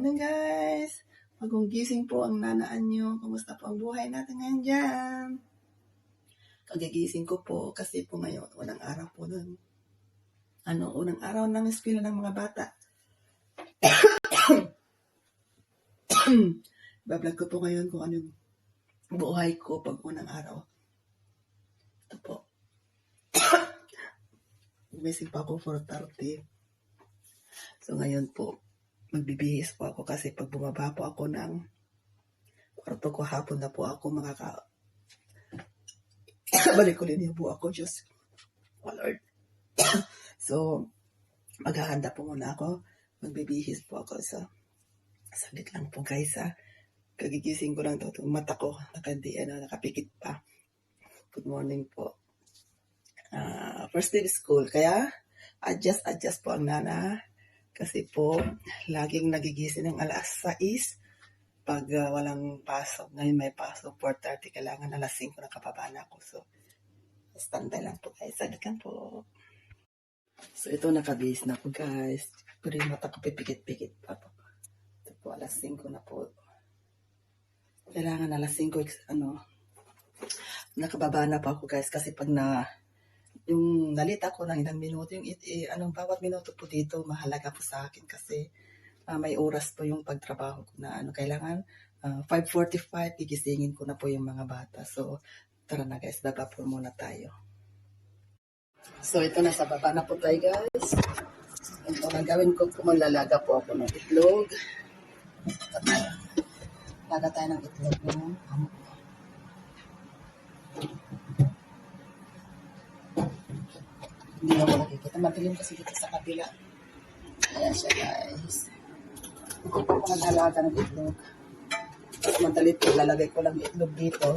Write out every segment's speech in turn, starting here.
morning guys! Bagong gising po ang nanaan nyo. Kumusta po ang buhay natin ngayon dyan? Kagigising ko po kasi po ngayon, unang araw po nun. Ano, unang araw ng eskwela ng mga bata. Bablog ko po ngayon kung anong buhay ko pag unang araw. Ito po. Gumising pa ako 4.30. So ngayon po, magbibihis po ako kasi pag bumaba po ako ng kwarto ko hapon na po ako makaka balik ko din yung po ako, Diyos. Oh Lord. so, maghahanda po muna ako. Magbibihis po ako. So, saglit lang po guys ha. Kagigising ko lang to. Mata ko, nakandi, ano, nakapikit pa. Good morning po. Ah, first day of school. Kaya, adjust, adjust po ang nana. Kasi po, laging nagigising ng alas 6 pag ah, walang pasok. Ngayon may pasok, 4.30, kailangan alas 5 nakapaba na ako. So, standby lang po guys. Saglit lang po. So, ito nakabihis na po guys. Pero yung mata ko pipikit-pikit pa po. Ito po, alas 5 na po. Kailangan alas 5, ex- ano, nakababa na pa ako guys. Kasi pag na, yung nalita ko ng ilang minuto, yung it, eh, anong bawat minuto po dito, mahalaga po sa akin kasi ah, may oras po yung pagtrabaho ko na ano, kailangan ah, 5.45, gigisingin ko na po yung mga bata. So, tara na guys, baba po muna tayo. So, ito na sa baba na po tayo guys. Ito na gawin ko, kumalalaga po ako ng itlog. Laga tayo ng itlog ng hamok. Hindi mo nakikita. Madilim kasi dito sa kabila. Ayan siya guys. Ito po ako naghalaga ng itlog. Madali po, lalagay ko lang itlog dito.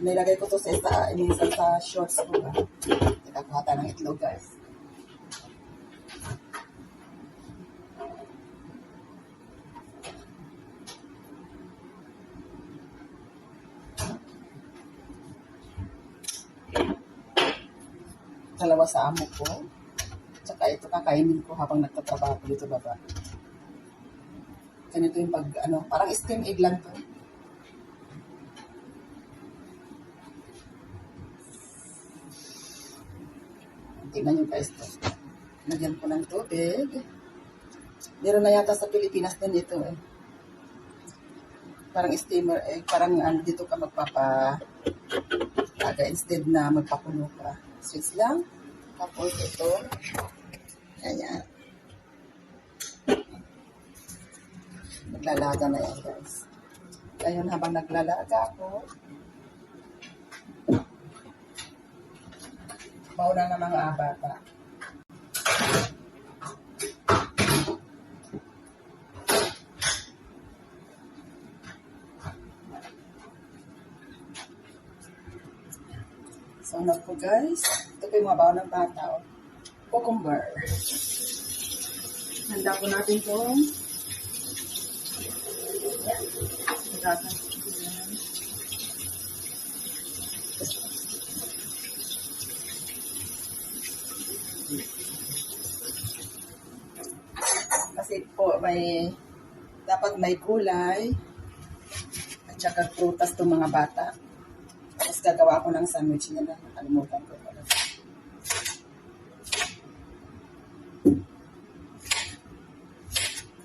Nilagay ko to sa isa, minsan sa shorts ko ba. Teka, kuha tayo ng itlog guys. Sa amo ko. Tsaka ito kakainin ko habang nagtatrabaho dito baba. Ganito yung pag, ano, parang steam egg lang to. Tingnan nyo guys to. Nagyan ko ng tubig. Meron na yata sa Pilipinas din ito eh. Parang steamer egg. Parang ano, dito ka magpapa Aga instead na magpakulo ka. Switch lang. Tapos ito. Ganyan. Naglalaga na yan guys. Ngayon habang naglalaga ako, mauna na mga bata. Ano po guys? Ito po yung mga baon ng bata. Oh. Cucumber. Handa po natin itong yan. Yan. Kasi po may dapat may gulay at saka prutas itong mga bata. Tapos gagawa ko ng sandwich nila. Nakalimutan ko pala.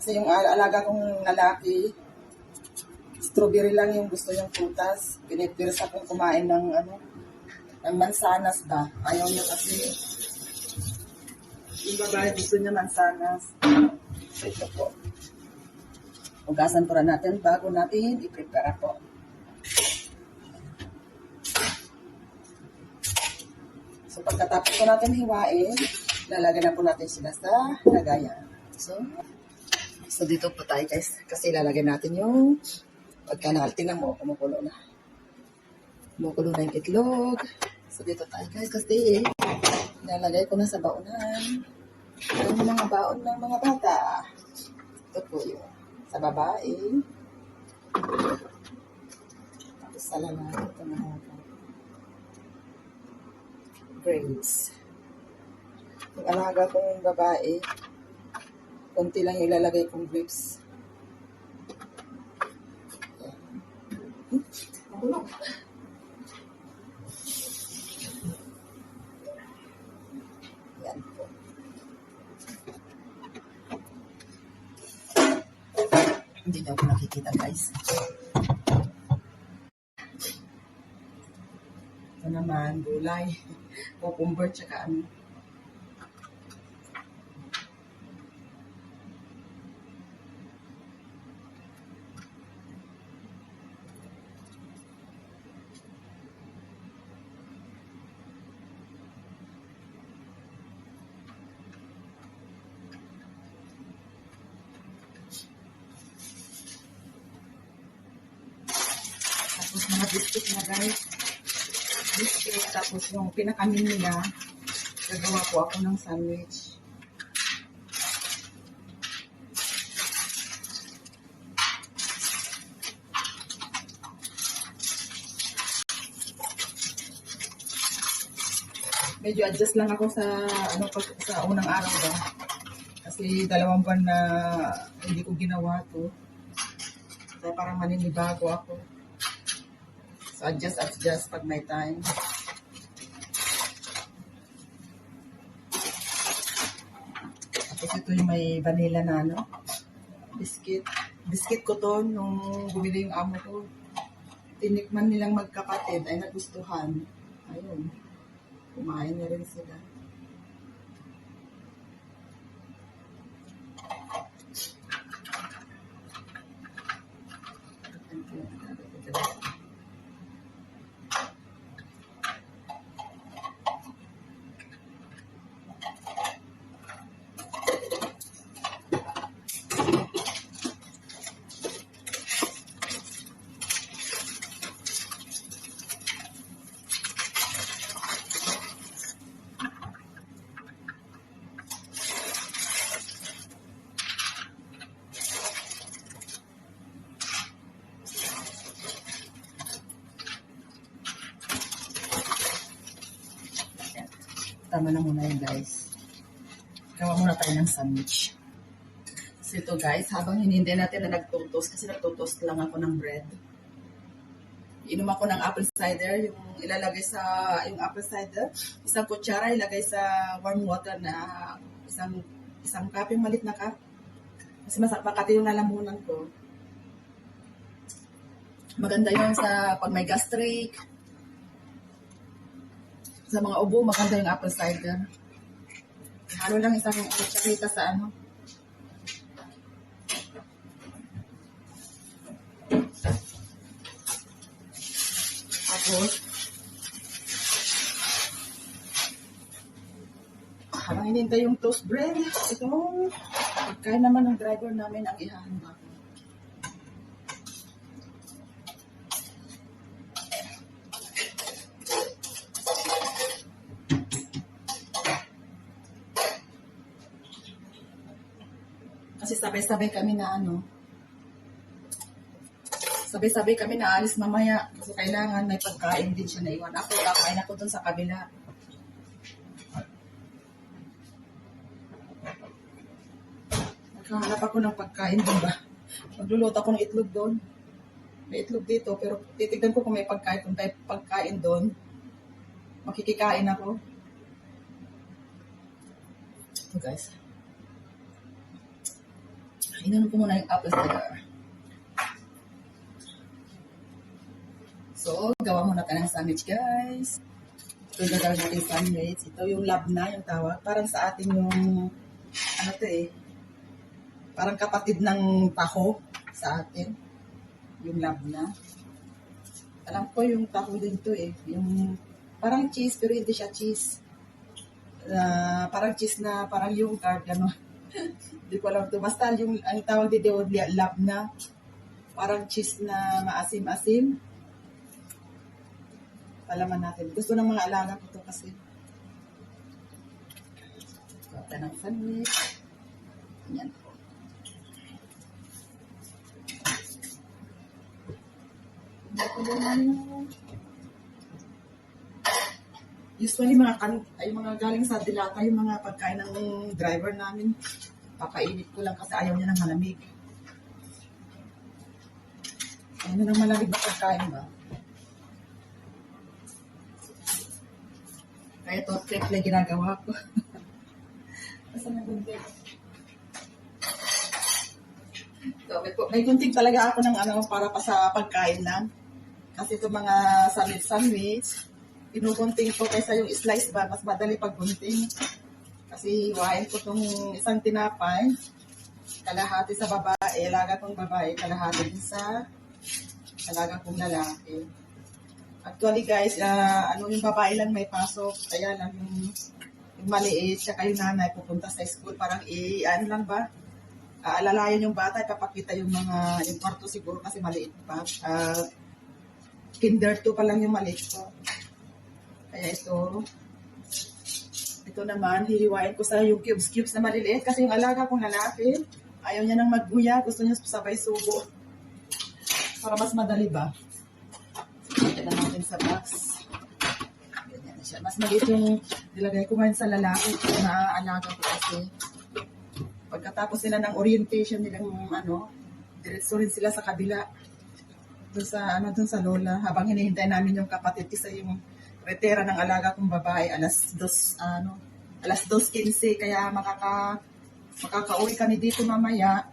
Kasi yung al- alaga kong lalaki, strawberry lang yung gusto yung prutas. Pinipirsa kong kumain ng ano, ng mansanas ba. Ayaw niya kasi yung babae gusto niya mansanas. Ito po. Hugasan po na natin bago natin i-prepare po. So pagkatapos po natin hiwain, lalagyan na po natin sila sa lagayan. So, so dito po tayo guys, kasi lalagyan natin yung pagkanal. Tingnan mo, kumukulo na. Kumukulo na yung itlog. So dito tayo guys, kasi lalagay ko na sa baonan. Yung mga baon ng mga bata. Ito po yung sa babae. Tapos sa lalaki, ito mga Praise. Yung alaga kong babae, konti lang ilalagay kong grapes. Nakulog. Yan po. Hindi niyo ako nakikita guys. Ito naman, gulay. Cucumber tsaka ano. Tapos mga biscuit na guys. Biscuit. Tapos yung pinakamin nila, gagawa po ako ng sandwich. Medyo adjust lang ako sa ano pag, sa unang araw ba. Kasi dalawang buwan na hindi ko ginawa to. Kaya parang maninibago ako. So, adjust, adjust pag may time. Tapos ito yung may vanilla na ano, biscuit. Biscuit ko to nung bumili yung amo ko. Tinikman nilang magkapatid ay nagustuhan. Ayun. Kumain na rin sila. Tama na muna yun, guys. Gawa muna tayo ng sandwich. So ito, guys, habang hinintay natin na nagtutos, kasi nagtutos lang ako ng bread. Inom ako ng apple cider, yung ilalagay sa, yung apple cider, isang kutsara ilagay sa warm water na isang isang cup, yung malit na cup. Kasi mas makati yung lalamunan ko. Maganda yun sa pag may gastric, sa mga ubo, maganda yung apple cider. Halo lang isang kutsarita sa ano. Tapos, habang hinintay yung toast bread, ito, pagkain naman ng driver namin ang ihahanda ko. Kasi sabay-sabay kami na ano, sabay-sabay kami na alis mamaya. Kasi kailangan may pagkain din siya na iwan. Ako, kakain ako dun sa kabila. Nagkahanap ako ng pagkain dun ba? Magluluto ako ng itlog doon. May itlog dito, pero titignan ko kung may pagkain. Kung tayo pagkain doon, makikikain ako. Ito guys. Inan ko muna yung apple cider. So, gawa muna tayo ng sandwich, guys. Ito yung gagawin natin sandwich. Ito yung labna, yung tawag. Parang sa atin yung, ano to eh, parang kapatid ng taho sa atin. Yung labna. Alam ko yung taho din to eh. Yung, parang cheese, pero hindi siya cheese. Ah, parang cheese na, parang yung card, ano. Hindi ko alam to. Basta yung, ang tawag dito, labna. Parang cheese na maasim-asim palaman natin. Gusto ng mga alaga ko to kasi. Kata ng sandwich. Yan po. Ito naman yung- usually mga kan ay mga galing sa dilata yung mga pagkain ng driver namin. Papainit ko lang kasi ayaw niya ng malamig. Ayaw na ng malamig na pagkain ba? Kaya to trick na ginagawa ko. Basta nagundig. So, may, may kunting talaga ako ng ano para pa sa pagkain lang. Kasi itong mga sandwich sandwich, pinugunting ko kaysa yung slice ba, mas madali pag gunting. Kasi hiwain ko itong isang tinapay, kalahati sa babae, alaga kong babae, kalahati din sa alaga kong lalaki. Actually guys, ah, ano yung babae lang may pasok, kaya lang yung, yung maliit, saka yung nanay pupunta sa school, parang i, ano lang ba, aalalayan yung bata, ipapakita yung mga, yung kwarto siguro kasi maliit pa. Ah, kinder 2 pa lang yung maliit ko. Kaya ito, ito naman, hihiwain ko sa yung cubes-cubes na maliliit kasi yung alaga kong lalaki, ayaw niya nang magguya, gusto niya sabay subo. Para mas madali ba? Ito na natin sa box. Ganyan na siya. Mas maliit yung nilagay ko ngayon sa lalaki na alaga ko kasi pagkatapos nila ng orientation nilang ano, diretso rin sila sa kabila. Doon sa ano doon sa lola habang hinihintay namin yung kapatid kasi yung retera ng alaga kong babae alas dos ano alas 2.15 kaya makaka makakauwi kami dito mamaya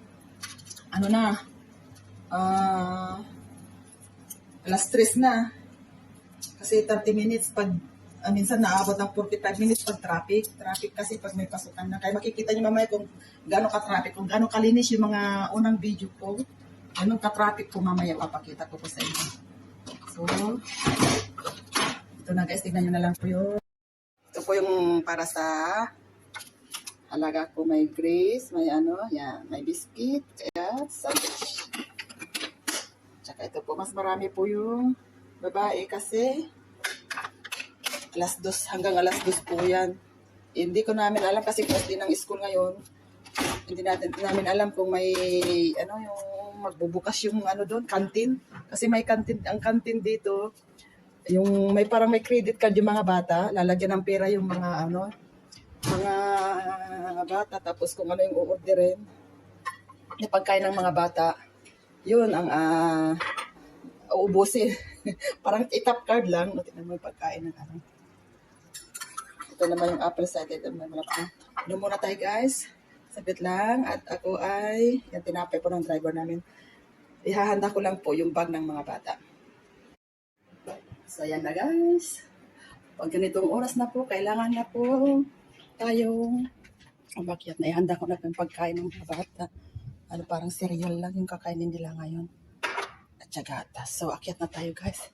ano na ah alas 3 na kasi 30 minutes pag ah, minsan naabot ng 45 minutes pag traffic. Traffic kasi pag may pasukan na. Kaya makikita nyo mamaya kung gano'ng ka-traffic, kung gano'ng kalinis yung mga unang video ko. Gano'ng ka-traffic ko mamaya papakita ko po sa inyo. So, ito na guys, tignan nyo na lang po yun. Ito po yung para sa alaga ko may grace, may ano, yan, may biscuit, kaya sandwich. Tsaka ito po, mas marami po yung babae kasi alas dos, hanggang alas dos po yan. Hindi ko namin alam kasi first day ng school ngayon. Hindi natin namin alam kung may ano yung magbubukas yung ano doon, canteen. Kasi may canteen, ang canteen dito, yung may parang may credit card yung mga bata, lalagyan ng pera yung mga ano, mga bata, tapos kung ano yung uorderin, yung pagkain ng mga bata, yun ang ah uubusin. parang itap card lang, tingnan mo yung pagkain ng ano. Ito naman yung apple cider, ito naman malaki. Ano muna tayo guys, sabit lang, at ako ay, yung tinapay po ng driver namin, ihahanda ko lang po yung bag ng mga bata. So, ayan na guys. Pag ganitong oras na po, kailangan na po tayong umakyat na. Ihanda ko na yung pagkain ng bata. Ano, parang cereal lang yung kakainin nila ngayon. At gatas. So, akyat na tayo guys.